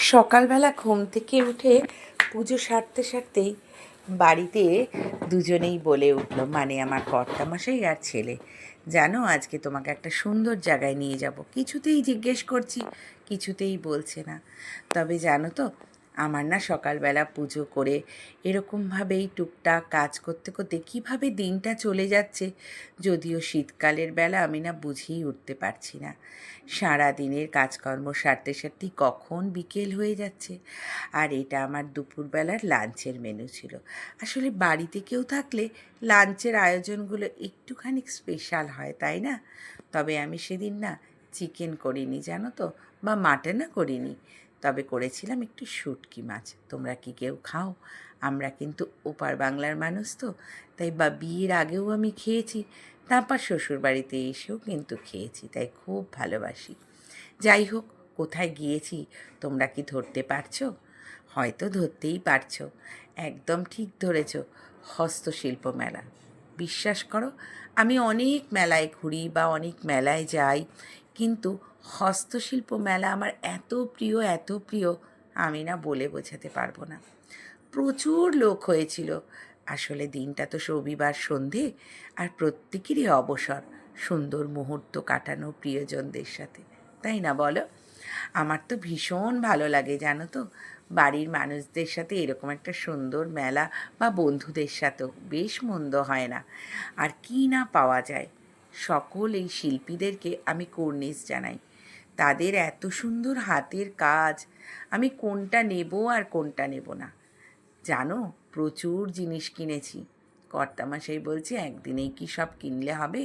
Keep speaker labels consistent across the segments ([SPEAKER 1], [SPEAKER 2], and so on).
[SPEAKER 1] সকালবেলা ঘুম থেকে উঠে পুজো সারতে সারতেই বাড়িতে দুজনেই বলে উঠল মানে আমার কর্তামশাই আর ছেলে। জানো, আজকে তোমাকে একটা সুন্দর জায়গায় নিয়ে যাব। কিছুতেই জিজ্ঞেস করছি, কিছুতেই বলছে না। তবে জানো তো আমার না সকালবেলা পুজো করে এরকমভাবেই টুকটাক কাজ করতে করতে কীভাবে দিনটা চলে যাচ্ছে যদিও শীতকালের বেলা আমি না বুঝেই উঠতে পারছি না। সারা দিনের কাজকর্ম সারতে সারতেই কখন বিকেল হয়ে যাচ্ছে? আর এটা আমার দুপুরবেলার লাঞ্চের মেনু ছিল। আসলে বাড়িতে কেউ থাকলে লাঞ্চের আয়োজনগুলো একটুখানি স্পেশাল হয়, তাই না? তবে আমি সেদিন না চিকেন করিনি, জানো তো? বা মাটনও করিনি। তবে করেছিলাম একটু শুটকি মাছ। তোমরা কি কেউ খাও? আমরা কিন্তু ওপার বাংলার মানুষ তো। তাই বা বিয়ের আগেও আমি খেয়েছি। তারপর শ্বশুরবাড়িতে এসেও কিন্তু খেয়েছি, তাই খুব ভালোবাসি। যাই হোক, কোথায় গিয়েছি? তোমরা কি ধরতে পারছ? হয়তো ধরতেই পারছ। একদম ঠিক ধরেছ, হস্তশিল্প মেলা। বিশ্বাস করো, আমি অনেক মেলায় ঘুরি বা অনেক মেলায় যাই, কিন্তু হস্তশিল্প মেলা আমার এত প্রিয় এত প্রিয়, আমি না বলে বোঝাতে পারব না। প্রচুর লোক হয়েছিল। আসলে দিনটা তো রবিবার সন্ধে আর প্রত্যেকেরই অবসর, সুন্দর মুহূর্ত কাটানো প্রিয়জনদের সাথে, তাই না বলো? আমার তো ভীষণ ভালো লাগে, জানো তো? বাড়ির মানুষদের সাথে এরকম একটা সুন্দর মেলা বা বন্ধুদের সাথেও বেশ মন্দ হয় না। আর কি না পাওয়া যায়? সকল এই শিল্পীদেরকে আমি কর্নিশ জানাই। তাদের এত সুন্দর হাতের কাজ, আমি কোনটা নেব আর কোনটা নেব না। জানো, প্রচুর জিনিস কিনেছি। কর্তামশাই বলছে, একদিনেই কি সব কিনলে হবে?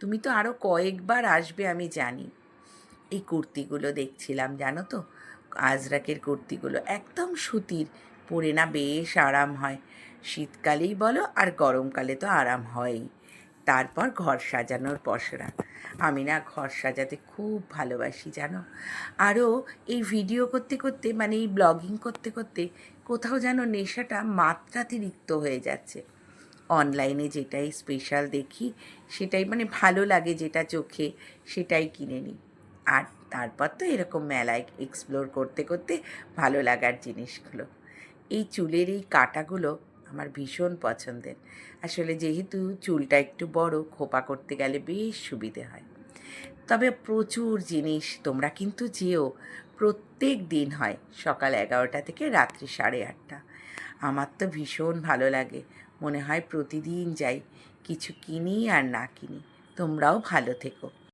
[SPEAKER 1] তুমি তো আরও কয়েকবার আসবে, আমি জানি। এই কুর্তিগুলো দেখছিলাম, জানো তো? আজরাকের কুর্তিগুলো একদম সুতির, পরে না বেশ আরাম হয়। শীতকালেই বলো আর গরমকালে তো আরাম হয়ই। তারপর ঘর সাজানোর পসরা। আমি না ঘর সাজাতে খুব ভালোবাসি, জানো? আরও এই ভিডিও করতে করতে মানে এই ব্লগিং করতে করতে কোথাও যেন নেশাটা মাত্রাতিরিক্ত হয়ে যাচ্ছে। অনলাইনে যেটাই স্পেশাল দেখি, সেটাই মানে ভালো লাগে যেটা চোখে, সেটাই কিনে নিই। আর তারপর তো এরকম মেলায় এক্সপ্লোর করতে করতে ভালো লাগার জিনিসগুলো। এই চুলের এই কাটাগুলো আমার ভীষণ পছন্দের। আসলে যেহেতু চুলটা একটু বড়, খোপা করতে গেলে বেশ সুবিধে হয়। তবে প্রচুর জিনিস তোমরা কিন্তু যেও। প্রত্যেক দিন হয় সকাল এগারোটা থেকে রাত্রি সাড়ে আটটা। আমার তো ভীষণ ভালো লাগে। মনে হয় প্রতিদিন যাই। কিছু কিনি আর না কিনি। তোমরাও ভালো থেকো।